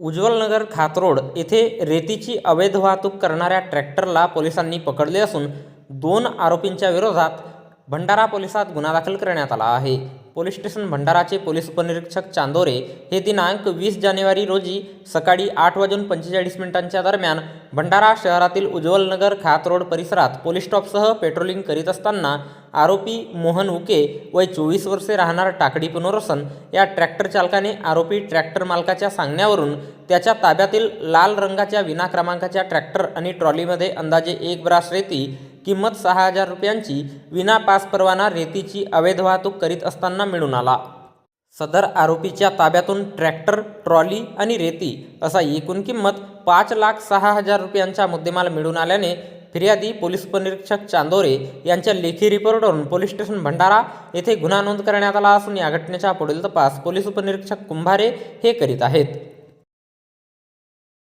उज्ज्वलनगर खातरोड येथे रेतीची अवैध वाहतूक करणाऱ्या ट्रॅक्टरला पोलिसांनी पकडले असून दोन आरोपींच्या विरोधात भंडारा पोलिसात गुन्हा दाखल करण्यात आला आहे. पोलीस स्टेशन भंडाराचे पोलीस उपनिरीक्षक चांदोरे हे दिनांक वीस जानेवारी रोजी सकाळी आठ वाजून पंचेचाळीस मिनिटांच्या दरम्यान भंडारा शहरातील उज्ज्वलनगर खात रोड परिसरात पोलीस स्टॉपसह पेट्रोलिंग करीत असताना आरोपी मोहन उके वय चोवीस वर्षे राहणार टाकडी पुनर्वसन या ट्रॅक्टर चालकाने आरोपी ट्रॅक्टर मालकाच्या सांगण्यावरून त्याच्या ताब्यातील लाल रंगाच्या विना क्रमांकाच्या ट्रॅक्टर आणि ट्रॉलीमध्ये अंदाजे एक ब्रास रेती किंमत सहा हजार रुपयांची विना पास परवाना रेतीची अवैध वाहतूक करीत असताना मिळून आला. सदर आरोपीच्या ताब्यातून ट्रॅक्टर ट्रॉली आणि रेती असा एकूण किंमत पाच लाख सहा हजार रुपयांचा मुद्देमाल मिळून आल्याने फिर्यादी पोलीस उपनिरीक्षक चांदोरे यांच्या लेखी रिपोर्टवरून पोलीस स्टेशन भंडारा येथे गुन्हा नोंद करण्यात आला असून या घटनेचा पुढील तपास पोलीस उपनिरीक्षक कुंभारे हे करीत आहेत.